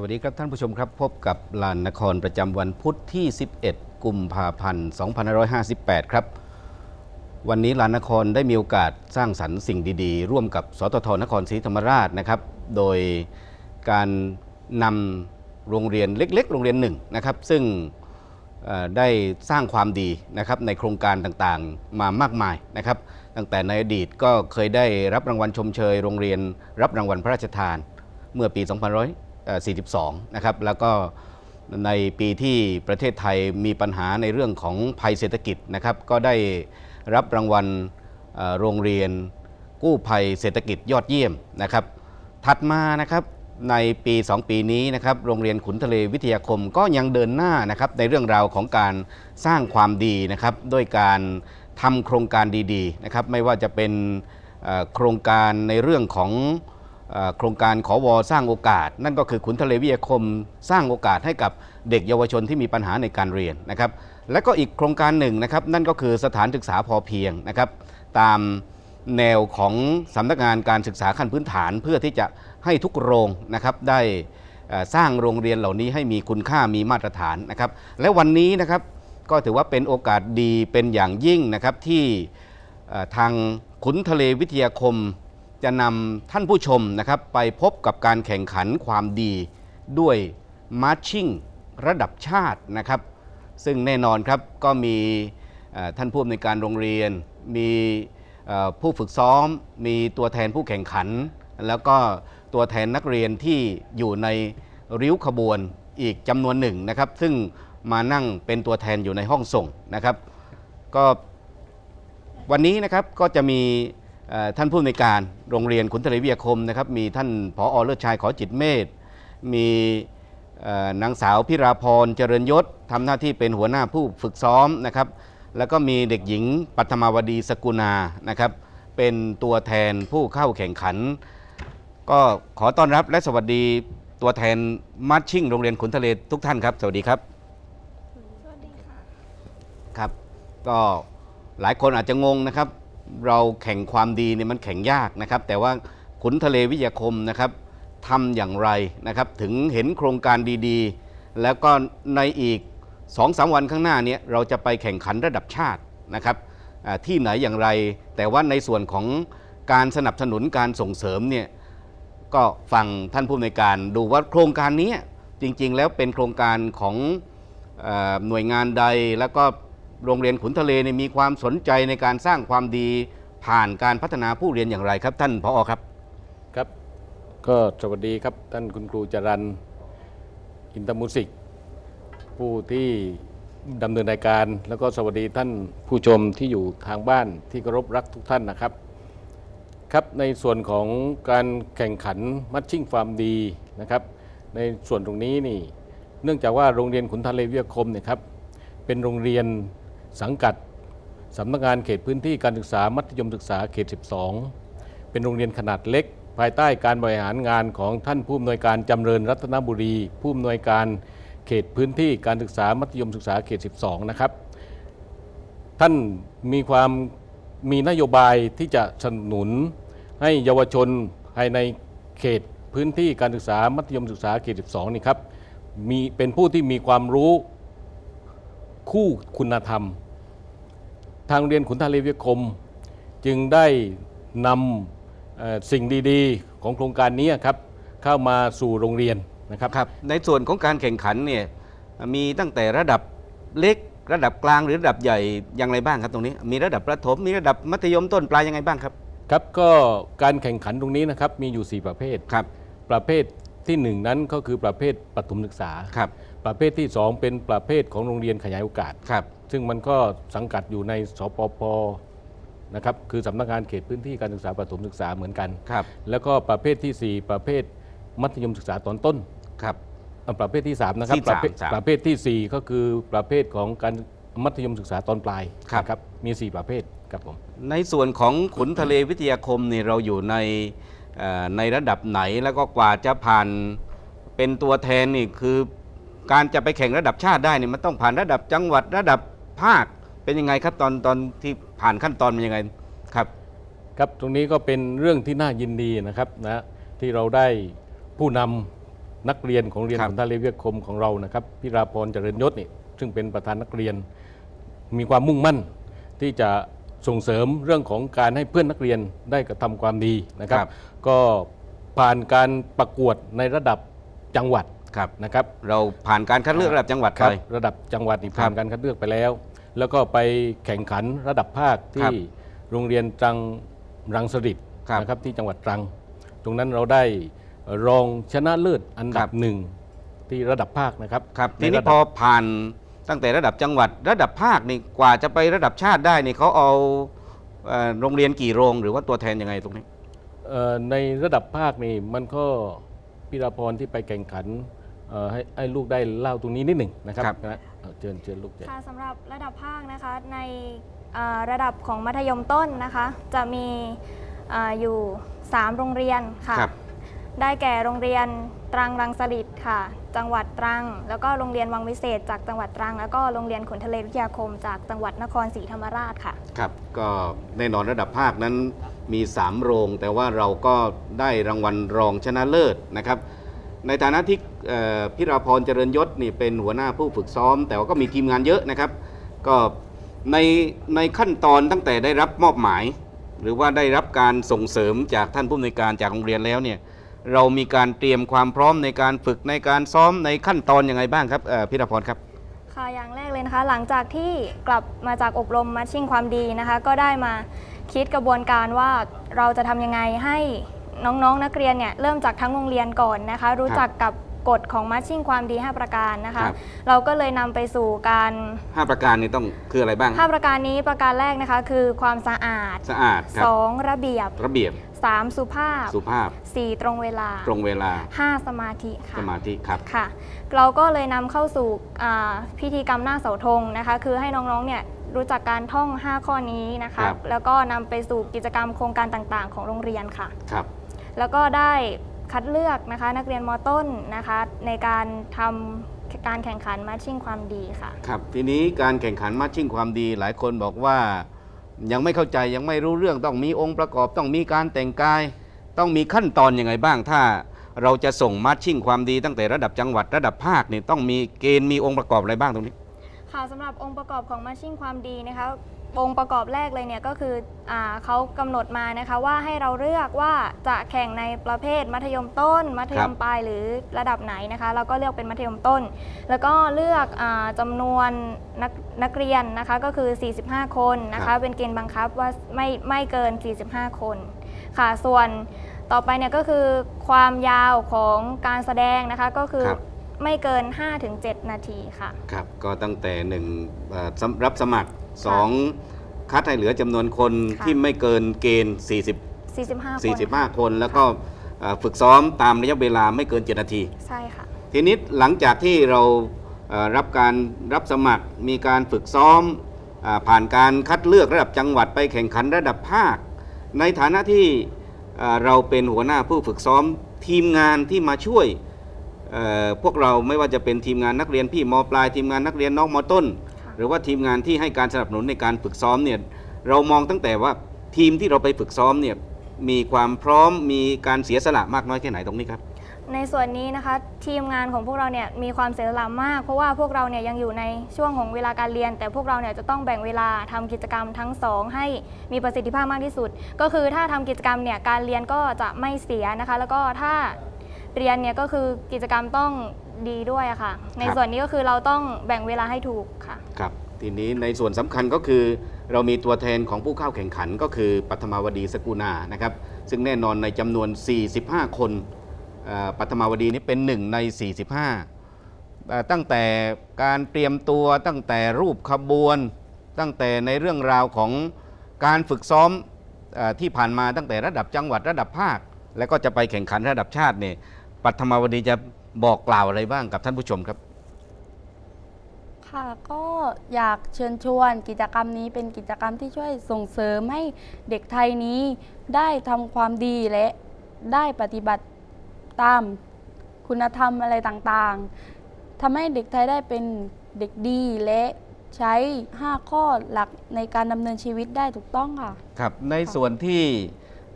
สวัสดีครับท่านผู้ชมครับพบกับลานนครประจำวันพุธที่ 11 กุมภาพันธ์ 2558 ครับ วันนี้ลานนครได้มีโอกาสสร้างสรรค์สิ่งดีๆ ร่วมกับสตทนครศรีธรรมราชนะครับ โดยการนำโรงเรียนเล็ก ๆ โรงเรียนหนึ่งนะครับ ซึ่งได้สร้างความดีนะครับในโครงการต่างๆมามากมายนะครับ ตั้งแต่ในอดีตก็เคยได้รับรางวัลชมเชย โรงเรียนรับรางวัลพระราชทานเมื่อปี 42 นะครับ แล้วก็ในปีที่ประเทศไทยมีปัญหาในเรื่องของภัยเศรษฐกิจนะครับ ก็ได้รับรางวัลโรงเรียนกู้ภัยเศรษฐกิจยอดเยี่ยมนะครับ ถัดมานะครับในปี 2 ปีนี้นะครับโรงเรียนขุนทะเลวิทยาคมก็ยังเดินหน้านะครับในเรื่องราวของการสร้างความดีนะครับด้วยการทำโครงการดีๆนะครับไม่ว่าจะเป็นโครงการในเรื่องของ โครงการขอวอสร้างโอกาส นั่นก็คือขุนทะเลวิทยาคมสร้างโอกาสให้กับเด็กเยาวชนที่มีปัญหาในการเรียนนะครับและก็อีกโครงการหนึ่งนะครับนั่นก็คือสถานศึกษาพอเพียงนะครับตามแนวของสำนักงานการศึกษาขั้นพื้นฐาน เพื่อที่จะให้ทุกโรงนะครับได้สร้างโรงเรียนเหล่านี้ให้มีคุณค่ามีมาตรฐานนะครับและวันนี้นะครับก็ถือว่าเป็นโอกาสดีเป็นอย่างยิ่งนะครับที่ทางขุนทะเลวิทยาคม จะนำท่านผู้ชมนะครับไปพบกับการแข่งขันความดีด้วยมาร์ชิ่งระดับชาตินะครับ ซึ่งแน่นอนครับก็มีท่านผู้อำนวยการโรงเรียน มีผู้ฝึกซ้อม มีตัวแทนผู้แข่งขัน แล้วก็ตัวแทนนักเรียนที่อยู่ในริ้วขบวนอีกจำนวนหนึ่งนะครับ ซึ่งมานั่งเป็นตัวแทนอยู่ในห้องส่งนะครับ ก็วันนี้นะครับก็จะมี ท่านผู้อำนวยการโรงเรียนขุนทะเลวิทยาคมนะครับมีท่านผอเลิศชายขอจิตเมธมีเอ่อนางสาวพิราพรเจริญยศทำหน้าที่เป็นหัวหน้าผู้ฝึกซ้อมนะครับ แล้วก็มีเด็กหญิงปัทมาวดีสกุณานะครับ เป็นตัวแทนผู้เข้าแข่งขัน ก็ขอต้อนรับและสวัสดีตัวแทนมัชชิ่งโรงเรียนขุนทะเลทุกท่านครับ สวัสดีครับสวัสดีค่ะครับ ก็หลายคนอาจจะงงนะครับ เราแข่งความดีเนี่ยมันแข่งยากนะครับ แต่ว่าขุนทะเลวิทยาคมนะครับทำอย่างไรนะครับ ถึงเห็นโครงการดีๆ แล้วก็ในอีก2อสวันข้างหน้าเนี้เราจะไปแข่งขันระดับชาตินะครับที่ไหนอย่างไร แต่ว่าในส่วนของการสนับสนุนการส่งเสริมเนี่ยก็ฟังท่านผู้อำนวยการดูว่าโครงการนี้จริงๆ แล้วเป็นโครงการของอหน่วยงานใดแล้วก็ โรงเรียนขุนทะเลเนี่ยมีความสนใจในการสร้างความดีผ่านการพัฒนาผู้เรียนอย่างไรครับ ท่านผอครับครับ ก็สวัสดีครับท่านคุณครูจรันอินตมุสิก ผู้ที่ดำเนินรายการ แล้วก็สวัสดีท่านผู้ชมที่อยู่ทางบ้านที่เคารพรักทุกท่านนะครับ ครับในส่วนของการแข่งขันมัชชิ่งฟามดีนะครับ ในส่วนตรงนี้นี่เนื่องจากว่าโรงเรียนขุนทะเลวิทยาคมเนี่ยครับเป็นโรงเรียน สังกัดสำนักงานเขตพื้นที่การศึกษามัธยมศึกษาเขต 12 เป็นโรงเรียนขนาดเล็ก ภายใต้การบริหารงานของท่านผู้อำนวยการจำเริญรัตนบุรี ผู้อำนวยการเขตพื้นที่การศึกษามัธยมศึกษาเขต 12 นะครับ ท่านมีความมีนโยบายที่จะสนับสนุนให้เยาวชนภายในเขตพื้นที่การศึกษามัธยมศึกษาเขต 12 นี่ครับมีเป็นผู้ที่มีความรู้ คู่คุณธรรม ทางโรงเรียนขุนทะเลวิทยาคม จึงได้นำเอ่อสิ่งดีๆ ของโครงการนี้ครับเข้ามาสู่โรงเรียนนะครับครับในส่วนของการแข่งขันเนี่ยมีตั้งแต่ระดับเล็กระดับกลางหรือระดับใหญ่อย่างไรบ้างครับตรงนี้ มีระดับประถมมีระดับมัธยมต้นปลายยังไงบ้างครับครับก็การแข่งขันตรงนี้นะครับมีอยู่ 4 ประเภทครับประเภทที่ 1 นั้นก็คือประเภทปฐมศึกษาครับ ประเภทที่ 2 เป็นประเภทของโรงเรียนขยายโอกาส ครับ ซึ่งมันก็สังกัดอยู่ในสปปนะครับคือสำนักงานเขตพื้นที่การศึกษาประถมศึกษาเหมือนกัน ครับ แล้วก็ประเภททีสี่ 4 ประเภทมัธยมศึกษาตอนต้นครับ อะประเภทที่ 3 นะครับที่ประเภทสามประเภททีสี่ 4 ก็คือประเภทของการมัธยมศึกษาตอนปลายครับ นะครับมี 4 ประเภทครับผม ในส่วนของขุนทะเลวิทยาคมเนี่ยเราอยู่ในเอ่อในระดับไหนแล้วก็กว่าจะผ่านเป็นตัวแทนนี่คือ การจะไปแข่งระดับชาติได้เนี่ยมันต้องผ่านระดับจังหวัดระดับภาคเป็นยังไงครับตอนตอนที่ผ่านขั้นตอนเป็นยังไงครับ ครับตรงนี้ก็เป็นเรื่องที่น่ายินดีนะครับนะที่เราได้ผู้นำนักเรียนของเรียนครับขุนทะเลเวียกคมของเรานะครับพิราพรเจริญยศนี่ซึ่งเป็นประธานนักเรียน มีความมุ่งมั่นที่จะส่งเสริมเรื่องของการให้เพื่อนนักเรียนได้กระทำความดีนะครับครับ ก็ผ่านการประกวดในระดับจังหวัด ครับนะครับเราผ่านการคัดเลือกระดับจังหวัดครัไปบระดับจังหวัดนี่ครับผ่านการคัดเลือกไปแล้ว แล้วก็ไปแข่งขันระดับภาคครัที่บโรงเรียนตรังรังสฤษครับนะครับที่จังหวัดตรัง ตรงนั้นเราได้รองชนะเลิศอันคดัรับบ หนึ่งที่ระดับภาคนะครับครับในทีนี้ระดับพอผ่านตั้งแต่ระดับจังหวัด ระดับภาคนี่กว่าจะไประดับชาติได้นี่เขาเอาเอ่อโรงเรียนกี่โรงหรือว่าตัวแทนยังไงตรงนี้ เอ่อในระดับภาคนี่มันก็พิราพรที่ไปแข่งขัน เอ่อให้ให้ลูกได้เล่าตรงนี้นิดหนึ่งนะครับครับ นะเอาเชิญเชิญลูกเชิญ ค่ะสำหรับระดับภาคนะคะในเอ่อระดับของมัธยมต้นนะคะ จะมีเอออยู่ 3 โรงเรียนค่ะ ครับ ได้แก่โรงเรียนตรังรังสฤษค่ะ จังหวัดตรัง แล้วก็โรงเรียนวังวิเศษจากจังหวัดตรัง แล้วก็โรงเรียนขุนทะเลวิทยาคม จากจังหวัดนครศรีธรรมราชค่ะ ครับก็แน่นอนระดับภาคนั้นมี 3 โรง แต่ว่าเราก็ได้รางวัลรองชนะเลิศนะครับ ในฐานะที่พิราพรเจริญยศนี่เป็นหัวหน้าผู้ฝึกซ้อม แต่ว่าก็มีทีมงานเยอะนะครับ ก็ในในขั้นตอนตั้งแต่ได้รับมอบหมาย หรือว่าได้รับการส่งเสริมจากท่านผู้อำนวยการจากโรงเรียนแล้วเนี่ยเรามีการเตรียมความพร้อมในการฝึกในการซ้อมในขั้นตอนอยังไงบ้างครับพิราพรครับค่ะอย่างแรกเลยนะคะหลังจากที่กลับมาจากอบรมมาชิ่งความดีนะคะ ก็ได้มาคิดกระบวนการว่าเราจะทำยังไงให้ น้องๆนักเรียนเนี่ยเริ่มจากทั้งโรงเรียนก่อนนะคะ รู้จักกับกฎของมาชิ่งความดี 5 ประการนะคะ ครับ เราก็เลยนำไปสู่การ5ประการนี้ต้องคืออะไรบ้าง 5ประการนี้ประการแรกนะคะ คือความสะอาด สะอาดครับ 2 ระเบียบ ระเบียบ 3 สุภาพ สุภาพ 4 ตรงเวลา ตรงเวลา 5 สมาธิค่ะ สมาธิครับ ค่ะเราก็เลยนำเข้าสู่อ่าพิธีกรรมหน้าเสาธงนะคะ คือให้น้องๆเนี่ยรู้จักการท่อง 5 ข้อนี้นะคะ ครับ แล้วก็นำไปสู่กิจกรรมโครงการต่างๆ ของโรงเรียนค่ะ ครับ แล้วก็ได้คัดเลือกนะคะนักเรียนมต้นนะคะในการทำการแข่งขันมาชิ่งความดีค่ะ ครับทีนี้การแข่งขันมาชิ่งความดีหลายคนบอกว่ายังไม่เข้าใจยังไม่รู้เรื่องต้องมีองค์ประกอบต้องมีการแต่งกาย ต้องมีขั้นตอนยังไงบ้างถ้าเราจะส่งมาชิ่งความดีตั้งแต่ระดับจังหวัดระดับภาคนี่ต้องมีเกณฑ์มีองค์ประกอบอะไรบ้างตรงนี้ค่ะสำหรับองค์ประกอบของมาชิ่งความดีนะคะ องค์ประกอบแรกเลยเนี่ยก็คืออาเขากำหนดมานะคะว่าให้เราเลือกว่าจะแข่งในประเภทมัธยมต้น มัธยมปลายหรือระดับไหนนะคะเราก็เลือกเป็นมัธยมต้น แล้วก็เลือกอาจำนวนนักนักเรียนนะคะก็คือ 45 คนนะครัคะบเป็นเกณฑ์บังคับว่าไม่ไม่เกิน 45 คนค่ะส่วนต่อไปเนี่ยก็คือความยาวของการแสดงนะคะก็คือครับไม่เกิน 5-7 นาทีค่ะครับก็ตั้งแต่หนึ่งเอ่อสำรับสมัคร สองคัดให้เหลือจำนวนคนค่ะ ที่ไม่เกินเกณฑ์ 40 45 คน45 คน แล้วก็เอ่อฝึกซ้อมตามระยะเวลาไม่เกิน 7 นาที ใช่ค่ะ ทีนี้หลังจากที่เราเอ่อรับการรับสมัครมีการฝึกซ้อมอาผ่านการคัดเลือกระดับจังหวัดไปแข่งขันระดับภาค ในฐานะที่เอ่อเราเป็นหัวหน้าผู้ฝึกซ้อมทีมงานที่มาช่วยเอ่อพวกเราไม่ว่าจะเป็นทีมงานนักเรียนพี่มปลายทีมงานนักเรียนน้องมต้นค่ะ หรือว่าทีมงานที่ให้การสนับสนุนในการฝึกซ้อมเนี่ยเรามองตั้งแต่ว่าทีมที่เราไปฝึกซ้อมเนี่ยมีความพร้อมมีการเสียสละมากน้อยแค่ไหนตรงนี้ครับ ในส่วนนี้นะคะทีมงานของพวกเราเนี่ยมีความเสียสละมาก เพราะว่าพวกเราเนี่ยยังอยู่ในช่วงของเวลาการเรียน แต่พวกเราเนี่ยจะต้องแบ่งเวลาทำกิจกรรมทั้งสองให้มีประสิทธิภาพมากที่สุด ก็คือถ้าทำกิจกรรมเนี่ยการเรียนก็จะไม่เสียนะคะ แล้วก็ถ้าเรียนเนี่ยก็คือกิจกรรมต้อง ดีด้วยอะค่ะ ในครับส่วนนี้ก็คือเราต้องแบ่งเวลาให้ถูกค่ะ ครับ ทีนี้ในส่วนสำคัญก็คือ เรามีตัวแทนของผู้เข้าแข่งขันก็คือปัทมาวดีสกุณานะครับ ซึ่งแน่นอนในจำนวน 45 คนเอ่อปัทมาวดีนี้เป็นหนึ่งใน 45เอ่อตั้งแต่การเตรียมตัวตั้งแต่รูปขบวน ตั้งแต่ในเรื่องราวของการฝึกซ้อมเออที่ผ่านมาตั้งแต่ระดับจังหวัดระดับภาค แล้วก็จะไปแข่งขันระดับชาติเนี่ยปัทมาวดีจะ บอกกล่าวอะไรบ้างกับท่านผู้ชมครับ ค่ะก็อยากเชิญชวนกิจกรรมนี้เป็นกิจกรรมที่ช่วยส่งเสริมให้เด็กไทยนี้ได้ทำความดีและได้ปฏิบัติตามคุณธรรมอะไรต่างๆทำให้เด็กไทยได้เป็นเด็กดีและใช้ 5 ข้อหลักในการดำเนินชีวิตได้ถูกต้องค่ะ ครับ ในส่วนที่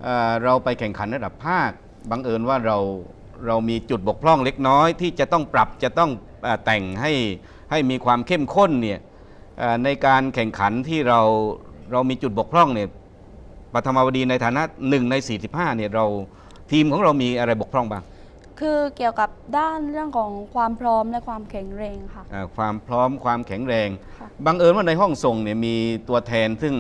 เอ่อเราไปแข่งขันระดับภาค บังเอิญว่าเรา เรามีจุดบกพร่องเล็กน้อยที่จะต้องปรับจะต้องเอ่อแต่งให้ให้มีความเข้มข้นเนี่ยเอ่อในการแข่งขันที่เราเรามีจุดบกพร่องเนี่ยปฐมวดีในฐานะหนึ่งใน 45เนี่ยเราทีมของเรามีอะไรบกพร่องบ้าง คือเกี่ยวกับด้านเรื่องของความพร้อมและความแข็งแรงค่ะอ่าความพร้อมความแข็งแรงค่ะบังเอิญว่าในห้องส่งเนี่ยมีตัวแทนซึ่ง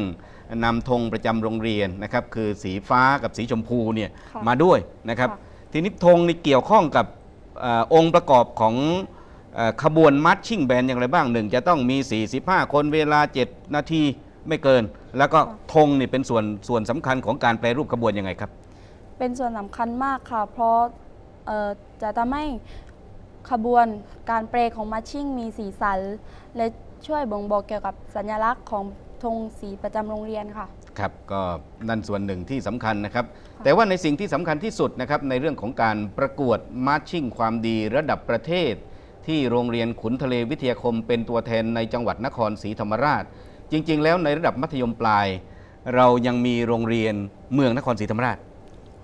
นำธงประจำโรงเรียนนะครับคือสีฟ้ากับสีชมพูเนี่ยค่ะมาด้วยนะครับค่ะ ทีนี้ธงนี่เกี่ยวข้องกับเออองค์ประกอบของเออขบวนมัดชิ่งแบนอย่างไรบ้างหนึ่งจะต้องมี 45 คนเวลา 7 นาทีไม่เกิน แล้วก็ธงนี่เป็นส่วนส่วนสำคัญของการแปรรูปขบวนยังไงครับ เป็นส่วนสำคัญมากค่ะ เพราะเอ่อจะทำให้ขบวนการเปรของมาชิ่งมีสีสัน และช่วยบ่งบอกเกี่ยวกับสัญลักษณ์ของธงสีประจำโรงเรียนค่ะ ครับ ก็นั่นส่วนหนึ่งที่สำคัญนะครับ แต่ว่าในสิ่งที่สำคัญที่สุดนะครับในเรื่องของการประกวดมาร์ชิ่งความดีระดับประเทศ ที่โรงเรียนขุนทะเลวิทยาคม เป็นตัวแทนในจังหวัดนครศรีธรรมราช จริง ๆ แล้วในระดับมัธยมปลาย เรายังมีโรงเรียนเมืองนครศรีธรรมราช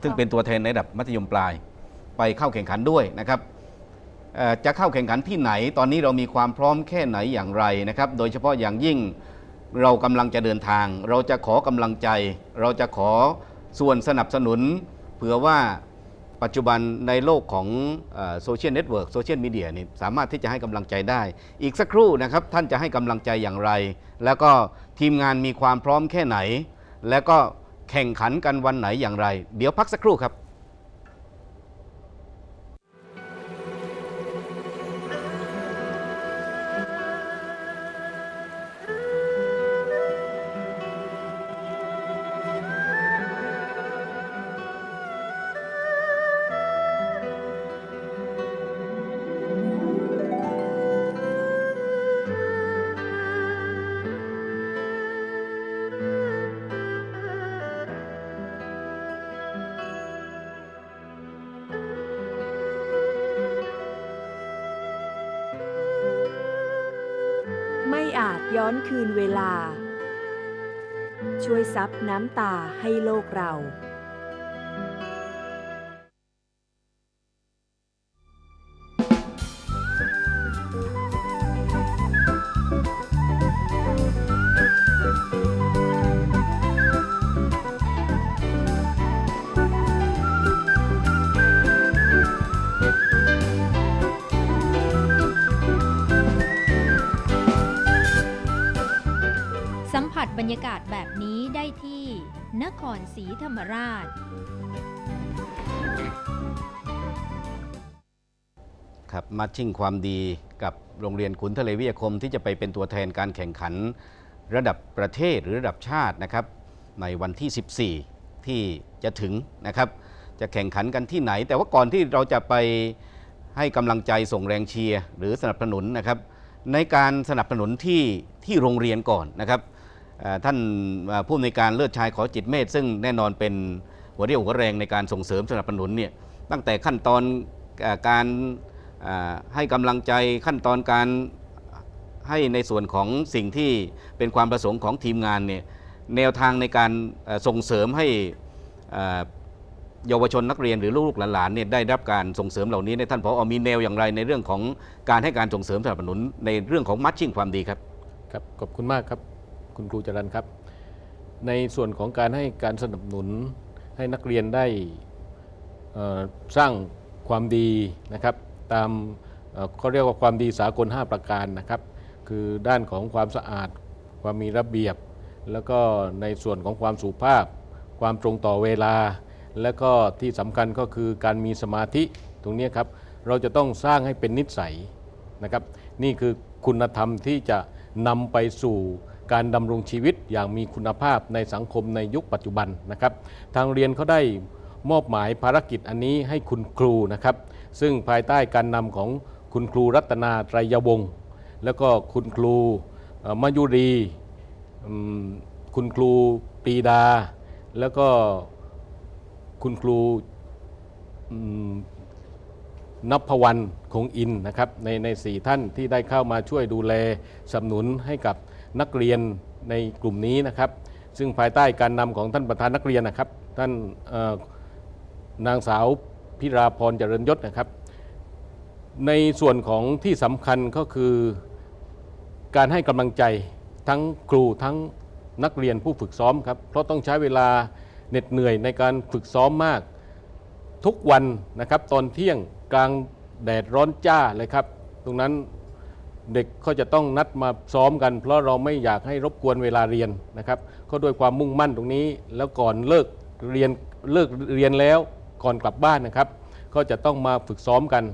ซึ่งเป็นตัวแทนในระดับมัธยมปลาย ไปเข้าแข่งขันด้วยนะครับจะเข้าแข่งขันที่ไหน ตอนนี้เรามีความพร้อมแค่ไหนอย่างไรนะครับ โดยเฉพาะอย่างยิ่งเรากำลังจะเดินทาง เราจะขอกำลังใจ เราจะขอ ส่วนสนับสนุนเผื่อว่าปัจจุบันในโลกของโซเชียลเน็ตเวิร์กโซเชียลมีเดียนี่สามารถที่จะให้กำลังใจได้ อีกสักครู่นะครับท่านจะให้กำลังใจอย่างไร แล้วก็ทีมงานมีความพร้อมแค่ไหน แล้วก็แข่งขันกันวันไหนอย่างไร เดี๋ยวพักสักครู่ครับ ย้อนคืนเวลา ช่วยซับน้ำตาให้โลกเรา นครศรีธรรมราช ครับมาชิ่งความดีกับโรงเรียนขุนทะเลวิทยาคมที่จะไปเป็นตัวแทนการแข่งขัน ระดับประเทศหรือระดับชาตินะครับ ในวันที่ 14 ที่จะถึงนะครับ จะแข่งขันกันที่ไหน แต่ว่าก่อนที่เราจะไปให้กำลังใจส่งแรงเชียร์หรือสนับสนุนนะครับ ในการสนับสนุนที่ที่โรงเรียนก่อนนะครับ ท่านผู้อำนวยการเลิศชายขอจิตเมธซึ่งแน่นอนเป็นหัวเรี่ยวหัวแรงในการส่งเสริมสนับสนุนเนี่ยตั้งแต่ขั้นตอนการให้กำลังใจขั้นตอนการให้ในส่วนของสิ่งที่เป็นความประสงค์ของทีมงานเนี่ยแนวทางในการส่งเสริมให้เยาวชนนักเรียนหรือลูกหลานๆเนี่ยได้รับการส่งเสริมเหล่านี้ในท่านพอมีแนวอย่างไรในเรื่องของการให้การส่งเสริมสนับสนุนในเรื่องของมัชชิ่งความดีครับครับขอบคุณมากครับ คุณครูจรันครับ ในส่วนของการให้การสนับสนุนให้นักเรียนได้สร้างความดีนะครับ ตามเขาเรียกว่าความดีสากล 5 ประการนะครับ คือด้านของความสะอาด ความมีระเบียบ แล้วก็ในส่วนของความสุภาพ ความตรงต่อเวลา และก็ที่สำคัญก็คือการมีสมาธิตรงนี้ครับ เราจะต้องสร้างให้เป็นนิสัยนะครับ นี่คือคุณธรรมที่จะนำไปสู่ การดำรงชีวิตอย่างมีคุณภาพในสังคมในยุคปัจจุบันนะครับ ทางเรียนเขาได้มอบหมายภารกิจอันนี้ให้คุณครูนะครับ ซึ่งภายใต้การนำของคุณครูรัตนาไตรยวงศ์แล้วก็คุณครูมายุรีคุณครูปรีดา แล้วก็คุณครูนับพวันคงอินนะครับในในสี่ท่านที่ได้เข้ามาช่วยดูแลสนับสนุนให้กับ นักเรียนในกลุ่มนี้นะครับ ซึ่งภายใต้การนำของท่านประธานนักเรียนนะครับ ท่านนางสาวพิราพรเจริญยศนะครับ ในส่วนของที่สำคัญก็คือการให้กำลังใจทั้งครูทั้งนักเรียนผู้ฝึกซ้อมครับ เพราะต้องใช้เวลาเหน็ดเหนื่อยในการฝึกซ้อมมาก ทุกวันนะครับ ตอนเที่ยงกลางแดดร้อนจ้าเลยครับ ตรงนั้น เด็กก็จะต้องนัดมาซ้อมกัน เพราะเราไม่อยากให้รบกวนเวลาเรียนนะครับก็ด้วยความมุ่งมั่นตรงนี้ แล้วก่อนเลิกเรียนเลิกเรียนแล้วก่อนกลับบ้านนะครับ ก็จะต้องมาฝึกซ้อมกัน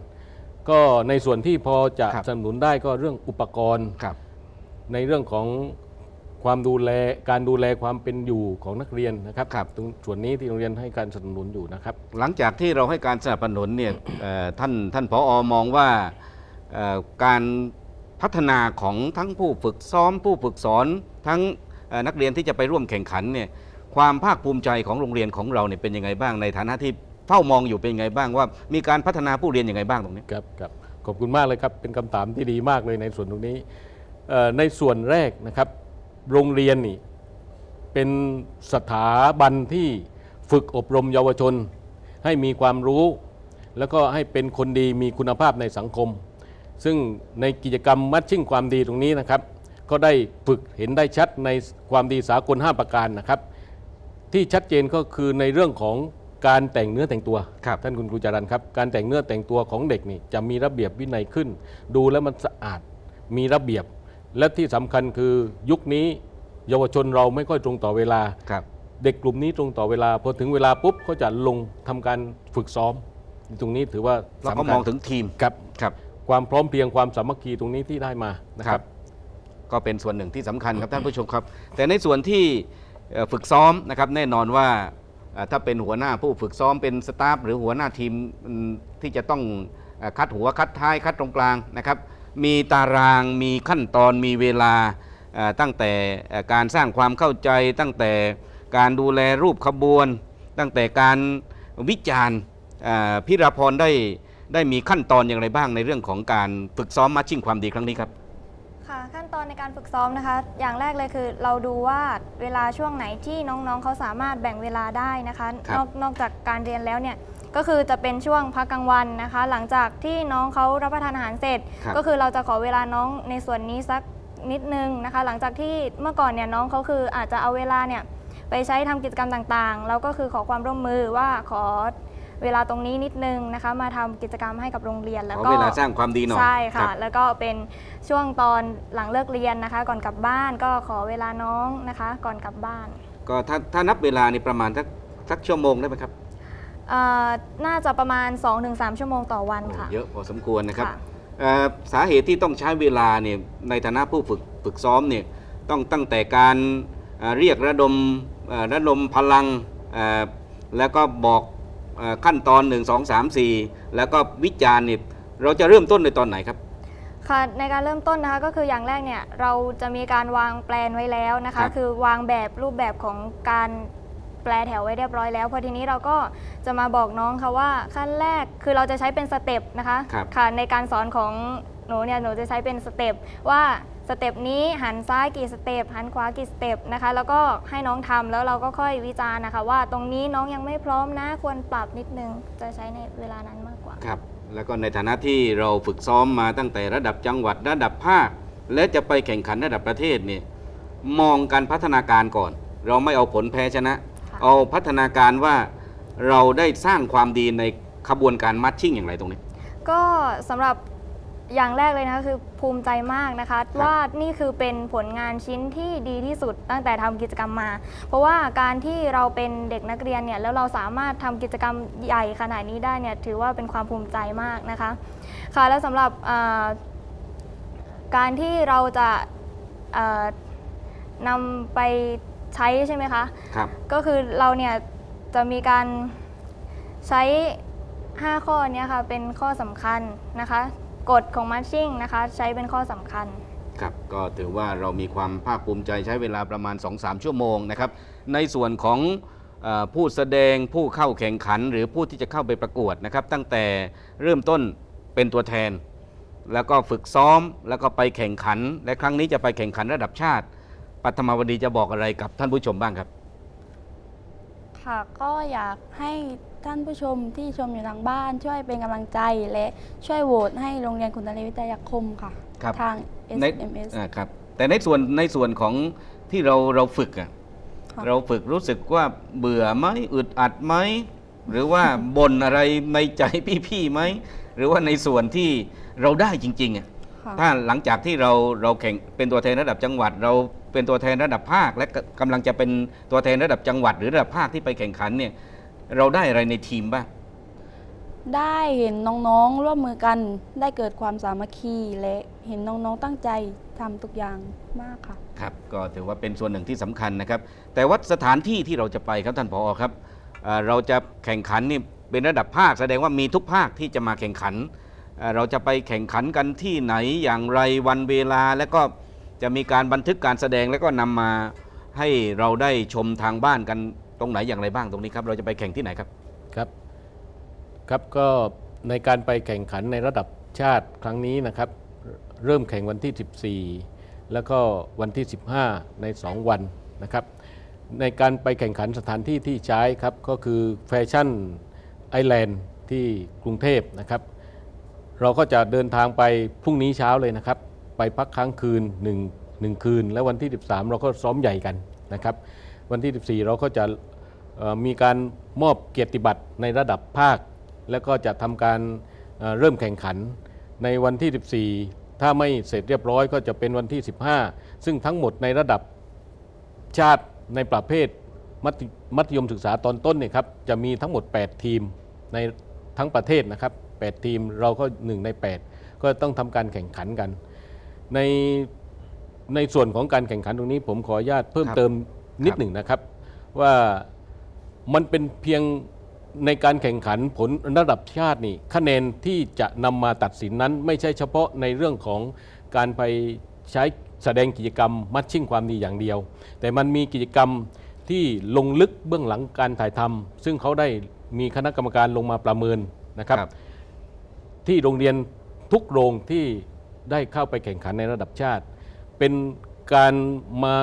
ก็ในส่วนที่พอจะครับสนับสนุนได้ก็เรื่องอุปกรณ์ครับในเรื่องของความดูแลการดูแลความเป็นอยู่ของนักเรียนนะครับครับตรงส่วนนี้ที่โรงเรียนให้การสนับสนุนอยู่นะครับ หลังจากที่เราให้การสนับสนุนเนี่ยเอ่อท่านท่านผอมองว่าเอ่อการ พัฒนาของทั้งผู้ฝึกซ้อม ผู้ฝึกสอนทั้งนักเรียนที่จะไปร่วมแข่งขันเนี่ยความภาคภูมิใจของโรงเรียนของเราเนี่ยเป็นยังไงบ้างในฐานะที่เฝ้ามองอยู่เป็นยังไงบ้างว่า มีการพัฒนาผู้เรียนยังไงบ้างตรงนี้ครับครับขอบคุณมากเลยครับเป็นคำถามที่ดีมากเลยในส่วนตรงนี้ในส่วนแรกนะครับ โรงเรียนนี่เป็นสถาบันที่ฝึกอบรมเยาวชน ให้มีความรู้ แล้วก็ให้เป็นคนดีมีคุณภาพในสังคม ซึ่งในกิจกรรมมัดชิ่งความดีตรงนี้นะครับ ก็ได้ฝึกเห็นได้ชัดในความดีสากล 5 ประการนะครับ ที่ชัดเจนก็คือในเรื่องของการแต่งเนื้อแต่งตัวครับท่านคุณครูจารันครับ การแต่งเนื้อแต่งตัวของเด็กนี่จะมีระเบียบวินัยขึ้น ดูแล้วมันสะอาดมีระเบียบ และที่สำคัญคือยุคนี้เยาวชนเราไม่ค่อยตรงต่อเวลาครับเด็กกลุ่มนี้ตรงต่อเวลาพอถึงเวลาปุ๊บก็จะลงทำการฝึกซ้อม ตรงนี้ถือว่าเราก็สำคัญมองถึงทีมครับครับ ความพร้อมเพรียงความสามัคคีตรงนี้ที่ได้มานะคครัรับ บ ก็เป็นส่วนหนึ่งที่สำคัญครับท่านผู้ชมครับ แต่ในส่วนที่เอ่อฝึกซ้อมนะครับแน่นอนว่าเอ่อถ้าเป็นหัวหน้าผู้ฝึกซ้อมเป็นสตาฟหรือหัวหน้าทีมอืมที่จะต้องเอ่อคัดหัวคัดท้ายคัดตรงกลางนะครับ มีตารางมีขั้นตอนมีเวลาเอ่อตั้งแต่เอ่อการสร้างความเข้าใจ ตั้งแต่การดูแลรูปขบวน ตั้งแต่การวิจารณ์เอ่อพิราพรได้ ได้มีขั้นตอนอย่างไรบ้างในเรื่องของการฝึกซ้อมมาชิ่งความดีครั้งนี้ครับ ค่ะ ขั้นตอนในการฝึกซ้อมนะคะ อย่างแรกเลยคือเราดูว่าเวลาช่วงไหนที่น้องๆเขาสามารถแบ่งเวลาได้นะคะครับนอกนอกจากการเรียนแล้วเนี่ยก็คือจะเป็นช่วงพักกลางวันนะคะ หลังจากที่น้องเขารับประทานอาหารเสร็จครับก็คือเราจะขอเวลาน้องในส่วนนี้สักนิดนึงนะคะ หลังจากที่เมื่อก่อนเนี่ยน้องเขาคืออาจจะเอาเวลาเนี่ยไปใช้ทำกิจกรรมต่างๆแล้วก็คือขอความร่วมมือว่าขอ เวลาตรงนี้นิดนึงนะคะ มาทำกิจกรรมให้กับโรงเรียนแล้วขอก็ เวลาสร้างความดีหน่อยใช่รัค่ะบแล้วก็เป็นช่วงตอนหลังเลิกเรียนนะคะ ก่อนกลับบ้านก็ขอเวลาน้องนะคะ ก่อนกลับบ้านก็ถ้าถ้านับเวลานี่ประมาณสักสักชั่วโมงได้ไหมครับเอ่อน่าจะประมาณ 2-3 ชั่วโมงต่อวันค่ะ เยอะพอสมควรนะครับค่ะ เอ่อสาเหตุที่ต้องใช้เวลาเนี่ยในฐานะผู้ฝึกฝึกซ้อมเนี่ยต้องตั้งแต่การเอ่อเรียกระดมเอ่อระดมพลังเอ่อแล้วก็บอกเอ่อ ขั้นตอน 1 2 3 4 แล้วก็วิจารณ์เนี่ยเราจะเริ่มต้นในตอนไหนครับค่ะในการเริ่มต้นนะคะก็คืออย่างแรกเนี่ยเราจะมีการวางแปลนไว้แล้วนะครัคะบคือวางแบบรูปแบบของการแปลแถวไว้เรียบร้อยแล้วพอทีนี้เราก็จะมาบอกน้องค่ะว่าขั้นแรกคือเราจะใช้เป็นสเต็ปนะคะครับค่ะในการสอนของหนูเนี่ยหนูจะใช้เป็นสเต็ปว่า สเต็ปนี้หันซ้ายกี่สเต็ปหันขวากี่สเต็ปนะคะ แล้วก็ให้น้องทำแล้วเราก็ค่อยวิจารณ์นะคะ ว่าตรงนี้น้องยังไม่พร้อมนะควรปรับนิดนึงจะใช้ในเวลานั้นมากกว่าครับ แล้วก็ในฐานะที่เราฝึกซ้อมมาตั้งแต่ระดับจังหวัดระดับภาค และจะไปแข่งขันระดับประเทศเนี่ยมองการพัฒนาการก่อน เราไม่เอาผลแพ้ชนะค่ะเอาพัฒนาการว่าเราได้สร้างความดีในขบวนการมัชชิ่งอย่างไรตรงนี้ ก็สำหรับ อย่างแรกเลยนะคะคือภูมิใจมากนะคะ ว่านี่คือเป็นผลงานชิ้นที่ดีที่สุดตั้งแต่ทำกิจกรรมมา เพราะว่าการที่เราเป็นเด็กนักเรียนเนี่ยแล้วเราสามารถทำกิจกรรมใหญ่ขนาดนี้ได้เนี่ยถือว่าเป็นความภูมิใจมากนะคะ ค่ะแล้วสำหรับอ่าการที่เราจะอ่านำไปใช้ใช่ไหมคะ ครับ ก็คือเราเนี่ยจะมีการใช้ 5 ข้อเนี้ยค่ะเป็นข้อสำคัญนะคะ กฎของมัชชิ่งนะคะ ใช้เป็นข้อสำคัญ ครับก็ถือว่าเรามีความภาคภูมิใจใช้เวลาประมาณ 2-3 ชั่วโมงนะครับ ในส่วนของเออผู้แสดงผู้เข้าแข่งขัน หรือผู้ที่จะเข้าไปประกวดนะครับ ตั้งแต่เริ่มต้นเป็นตัวแทน แล้วก็ฝึกซ้อมแล้วก็ไปแข่งขัน และครั้งนี้จะไปแข่งขันระดับชาติปัทมาวดีจะบอกอะไรกับท่านผู้ชมบ้างครับ ค่ะก็อยากให้ ท่านผู้ชมที่ชมอยู่ทางบ้านช่วยเป็นกำลังใจและช่วยโหวตให้โรงเรียนคุณทะเลวิทยาคมค่ะ ครับ ทาง ใน SMS อ่าครับแต่ในส่วนในส่วนของที่เราเราฝึกอะค่ะ เราฝึกรู้สึกว่าเบื่อไหมอึดอัดไหมหรือว่า บ่นอะไรในใจพี่ๆไหมหรือว่าในส่วนที่เราได้จริงๆอะค่ะ ถ้าหลังจากที่เราเราแข่งเป็นตัวแทนระดับจังหวัด เราเป็นตัวแทนระดับภาค และกกำลังจะเป็นตัวแทนระดับจังหวัด หรือระดับภาคที่ไปแข่งขันเนี่ย เราได้อะไรในทีมบ้าง ได้เห็นน้องๆร่วมมือกัน ได้เกิดความสามัคคีและเห็นน้องๆตั้งใจทำทุกอย่างมากค่ะ ครับ ก็ถือว่าเป็นส่วนหนึ่งที่สำคัญนะครับ แต่ว่าสถานที่ที่เราจะไปครับท่านผอครับเอ่อเราจะแข่งขันนี่เป็นระดับภาค แสดงว่ามีทุกภาคที่จะมาแข่งขันเอ่อเราจะไปแข่งขันกันที่ไหนอย่างไรวันเวลา แล้วก็จะมีการบันทึกการแสดงแล้วก็นำมาให้เราได้ชมทางบ้านกันต รงไหนอย่างไรบ้างตรงนี้ครับ เราจะไปแข่งที่ไหนครับครับ ครับก็ในการไปแข่งขันในระดับชาติครั้งนี้นะครับ เริ่มแข่งวันที่ 14 แล้วก็วันที่ 15 ใน 2 วันนะครับ ในการไปแข่งขันสถานที่ที่ใช้ครับก็คือแฟชั่นไอแลนด์ที่กรุงเทพนะครับ เราก็จะเดินทางไปพรุ่งนี้เช้าเลยนะครับ ไปพักค้างคืน1 1คืน แล้ววันที่ 13 เราก็ซ้อมใหญ่กันนะครับ วันที่ 14 เราก็จะ มีการมอบเกียรติบัตรในระดับภาค แล้วก็จะทำการเอ่อเริ่มแข่งขันในวันที่ 14 ถ้าไม่เสร็จเรียบร้อยก็จะเป็นวันที่ 15 ซึ่งทั้งหมดในระดับชาติในประเภทมัธยมัธยมศึกษาตอนต้นเนี่ยครับจะมีทั้งหมด 8 ทีมในทั้งประเทศนะครับ 8 ทีมเราก็ 1 ใน 8 ก็ต้องทำการแข่งขันกัน ในในส่วนของการแข่งขันตรงนี้ผมขออนุญาตเพิ่มครับเติมนิดครับหนึ่งนะครับ ว่า มันเป็นเพียงในการแข่งขันผลระดับชาตินี่คะแนนที่จะนำมาตัดสินนั้น ไม่ใช่เฉพาะในเรื่องของการไปใช้แสดงกิจกรรมมัดชิ่งความดีอย่างเดียว แต่มันมีกิจกรรมที่ลงลึกเบื้องหลังการถ่ายทำซึ่งเขาได้มีคณะกรรมการลงมาประเมินนะครับครับที่โรงเรียนทุกโรงที่ได้เข้าไปแข่งขันในระดับชาติ เป็นการมา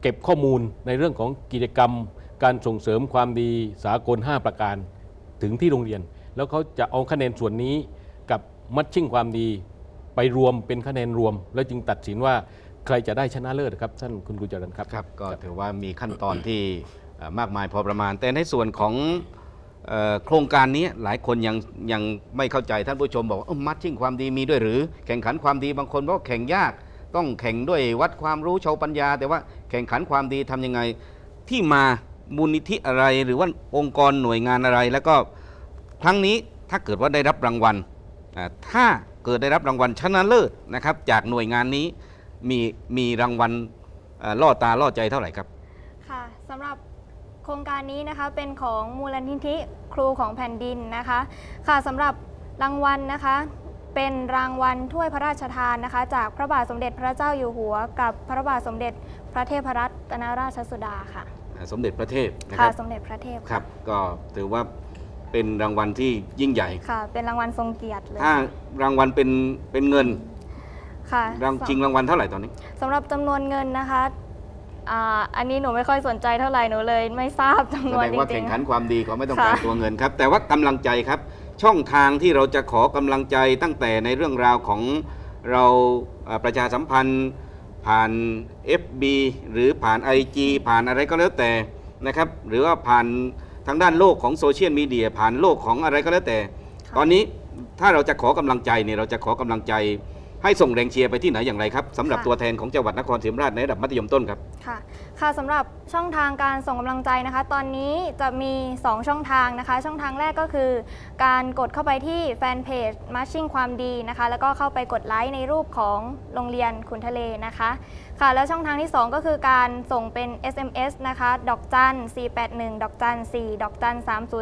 เก็บข้อมูลในเรื่องของกิจกรรม การส่งเสริมความดีสากล 5 ประการถึงที่โรงเรียน แล้วเขาจะเอาคะแนนส่วนนี้กับมัดชิ่งความดีไปรวมเป็นคะแนนรวม แล้วจึงตัดสินว่าใครจะได้ชนะเลิศครับท่านคุณกุจรันครับครับ ก็ถือว่ามีขั้นตอนที่มากมายพอประมาณ แต่ในส่วนของโครงการนี้หลายคนยังยังไม่เข้าใจท่านผู้ชมบอกว่ามัดชิ่งความดีมีด้วยหรือ แข่งขันความดีบางคนบอกว่าแข่งยาก ต้องแข่งด้วยวัดความรู้โชว์ปัญญา แต่ว่าแข่งขันความดีทำยังไงที่มา มูลนิธิอะไรหรือว่าองค์กรหน่วยงานอะไร แล้วก็ครั้งนี้ถ้าเกิดว่าได้รับรางวัลถ้าเกิดได้รับรางวัลชนะเลิศนะครับ จากหน่วยงานนี้มีมีรางวัลเอ่อล่อตาล่อใจเท่าไหร่ครับค่ะสำหรับโครงการนี้นะคะเป็นของมูลนิธิครูของแผ่นดินนะคะค่ะสำหรับรางวัลนะคะ เป็นรางวัลถ้วยพระราชทานนะคะ จากพระบาทสมเด็จพระเจ้าอยู่หัว กับพระบาทสมเด็จพระเทพรัตนราชสุดาค่ะ สมเด็จพระเทพนะคค่ะรับสมเด็จพระเทพครับ ก็ถือว่าเป็นรางวัลที่ยิ่งใหญ่ ค่ะ เป็นรางวัลทรงเกียรติเลยถ้ารางวัลเป็นเป็นเงินค่ะรางจริงรางวัลเท่าไหร่ตอนนี้ สำหรับจำนวนเงินนะคะอ่าอันนี้หนูไม่ค่อยสนใจเท่าไหร่หนูเลย ไม่ทราบจำนแสวนดงจว่าริแข่งงๆ ขันความดีเขาไม่ต้องค่ะการตัวเงินครับ แต่ว่ากำลังใจครับ ช่องทางที่เราจะขอกำลังใจตั้งแต่ในเรื่องราวของเราเอ่อประชาสัมพันธ์ ผ่าน FB หรือผ่าน IG ผ่านอะไรก็แล้วแต่นะครับ หรือว่าผ่านทางด้านโลกของโซเชียลมีเดียผ่านโลกของอะไรก็แล้วแต่ค่ะตอนนี้ถ้าเราจะขอกำลังใจเนี่ยเราจะขอกำลังใจ ให้ส่งแรงเชียร์ไปที่ไหนอย่างไรครับสำหรับตัวแทนของจังหวัดนครศรีธรรมราชในระดับมัธยมต้นครับ ค่ะ ค่ะสำหรับช่องทางการส่งกำลังใจนะคะ ตอนนี้จะมี 2 ช่องทางนะคะ ช่องทางแรกก็คือ การกดเข้าไปที่แฟนเพจมาชิ่งความดีนะคะ แล้วก็เข้าไปกดไลค์ในรูปของโรงเรียนขุนทะเลนะคะ ค่ะ แล้วช่องทางที่ 2 ก็คือการส่งเป็น SMS นะคะ ดอกจัน 481 ดอกจัน 4 ดอกจัน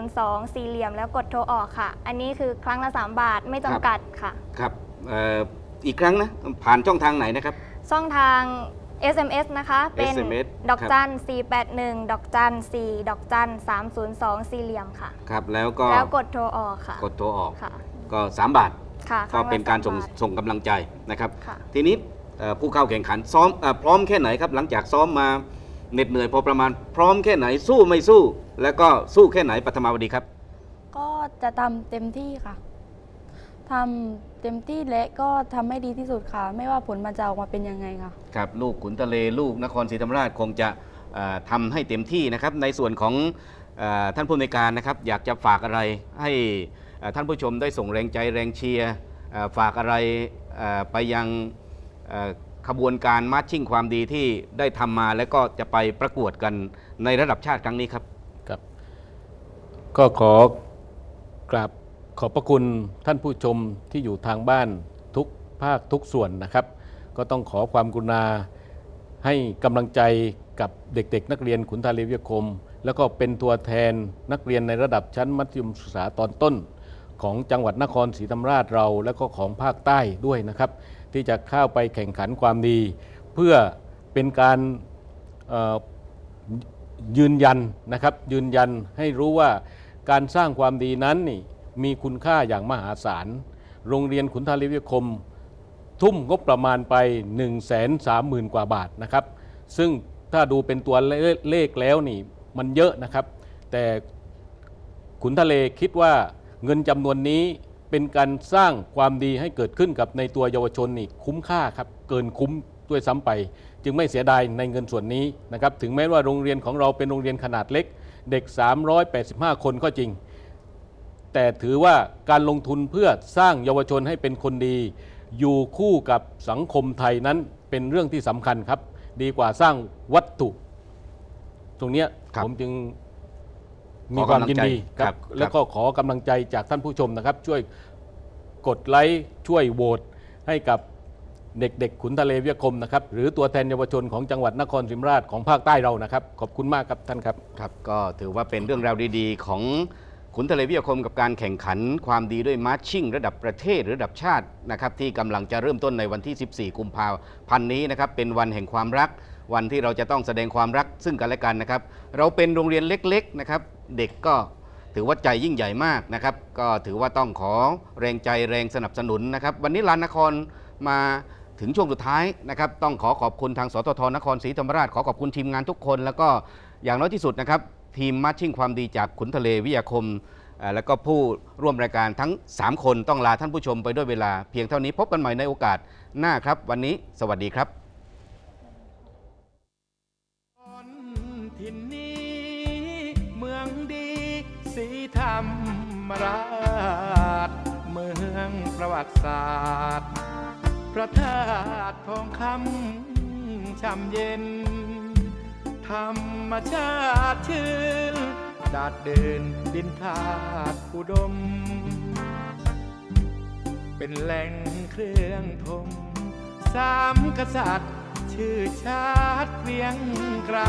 302 สี่เหลี่ยมแล้วกดโทรออกค่ะ อันนี้คือครั้งละ 3 บาทไม่จำกัดค่ะ ครับเอ่อ อีกครั้งนะ ผ่านช่องทางไหนนะครับ ช่องทาง SMS นะคะ เป็น SMS ดอกจัน 481 ดอกจัน 4 ดอกจัน 302 สี่เหลี่ยมค่ะ ครับ แล้วก็แล้วกดโทรออกค่ะ กดโทรออกค่ะ ก็ 3 บาท ค่ะคก็งละเป็นการส่งสมบทส่งกำลังใจนะครับค่ะทีนี้เอ่อผู้เข้าแข่งขันซ้อมเออพร้อมแค่ไหนครับ หลังจากซ้อมมาเหน็ดเหนื่อยพอประมาณพร้อมแค่ไหนสู้ไม่สู้ แล้วก็สู้แค่ไหนปัทมาวดีครับ ก็จะทำเต็มที่ค่ะทำ เต็มที่และก็ทำให้ดีที่สุดค่ะ ไม่ว่าผลมันจะออกมาเป็นยังไงค่ะ ครับลูกขุนทะเลลูกนครศรีธรรมราชคงจะเอ่อทำให้เต็มที่นะครับ ในส่วนของเออท่านผู้ในวยการนะครับ อยากจะฝากอะไรให้เอ่อท่านผู้ชมได้ส่งแรงใจแรงเชียร์เอ่อฝากอะไรเอ่อไปยังเอ่อขบวนการมาร์ชชิ่งความดีที่ได้ทำมา แล้วก็จะไปประกวดกันในระดับชาติครั้งนี้ครับ ครับก็ขอกราบ ขอบพระคุณท่านผู้ชมที่อยู่ทางบ้านทุกภาคทุกส่วนนะครับ ก็ต้องขอความกรุณาให้กำลังใจกับเด็กๆ นักเรียนขุนทาลีวิยคม แล้วก็เป็นตัวแทนนักเรียนในระดับชั้นมัธยมศึกษาตอนต้น ของจังหวัดนครศรีธรรมราชเรา และก็ของภาคใต้ด้วยนะครับ ที่จะเข้าไปแข่งขันความดี เพื่อเป็นการยืนยันนะครับยืนยันให้รู้ว่าการสร้างความดีนั้นนี่ มีคุณค่าอย่างมหาศาล โรงเรียนขุนทาลีวิทยาคม ทุ่มงบประมาณไป 1 3 0 0 0 0 กว่าบาทนะครับ ซึ่งถ้าดูเป็นตัวเลขแล้วนี่มันเยอะนะครับ แต่ขุนทะเลคิดว่าเงินจำนวนนี้เป็นการสร้างความดีให้เกิดขึ้นกับในตัวเยาวชนนี่คุ้มค่าครับ เกินคุ้มด้วยซ้ำไป จึงไม่เสียดายในเงินส่วนนี้นะครับ ถึงแม้ว่าโรงเรียนของเราเป็นโรงเรียนขนาดเล็ก เด็ก 385 คนก็จริง แต่ถือว่าการลงทุนเพื่อสร้างเยาวชนให้เป็นคนดี อยู่คู่กับสังคมไทยนั้นเป็นเรื่องที่สำคัญครับ ดีกว่าสร้างวัตถุ ตรงเนี้ยครับผมจึงมีความยินดีขอกำลังใจคครัรับบแล้วก็ขอกำลังใจจากท่านผู้ชมนะครับ ช่วยกดไลค์ช่วยโหวตให้กับเด็กๆ ขุนทะเลวิทยาคมนะครับ หรือตัวแทนเยาวชนของจังหวัดนครศรีธรรมราชของภาคใต้เรานะครับ ขอบคุณมากครับท่านครับ ครับก็ถือว่าเป็นเรื่องราวดีๆ ของ ขุนทะเลวิทยาคมกับการแข่งขันความดีด้วยมาร์ชิ่งระดับประเทศหรือระดับชาตินะครับที่กำลังจะเริ่มต้นในวันที่ 14 กุมภาพันธ์นี้นะครับเป็นวันแห่งความรัก วันที่เราจะต้องแสดงความรักซึ่งกันและกันนะครับเราเป็นโรงเรียนเล็กๆนะครับเด็กก็ถือว่าใจยิ่งใหญ่มากนะครับก็ถือว่าต้องขอแรงใจแรงสนับสนุนนะครับวันนี้ลานนครมาถึงช่วงสุดท้ายนะครับต้องขอขอบคุณทางสตทนครศรีธรรมราชขอขอบคุณทีมงานทุกคน แล้วก็อย่างน้อยที่สุดนะครับ ทีมมาร์ชชิ่งความดีจากขุนทะเลวิทยาคม แล้วก็ผู้ร่วมรายการทั้ง 3 คนต้องลาท่านผู้ชมไปด้วยเวลาเพียงเท่านี้พบกันใหม่ในโอกาสหน้าครับ วันนี้สวัสดีครับถิ่นนี้เมืองดีสีธรรมราชเมืองประวัติศาสตร์ พระธาตุทองคำช่ำเย็น ธรรมชาติชื่นดาดเดินดินธาตุอุดม เป็นแหล่งเครื่องทมสามกษัตริย์ ชื่อชาติเกรียงไกล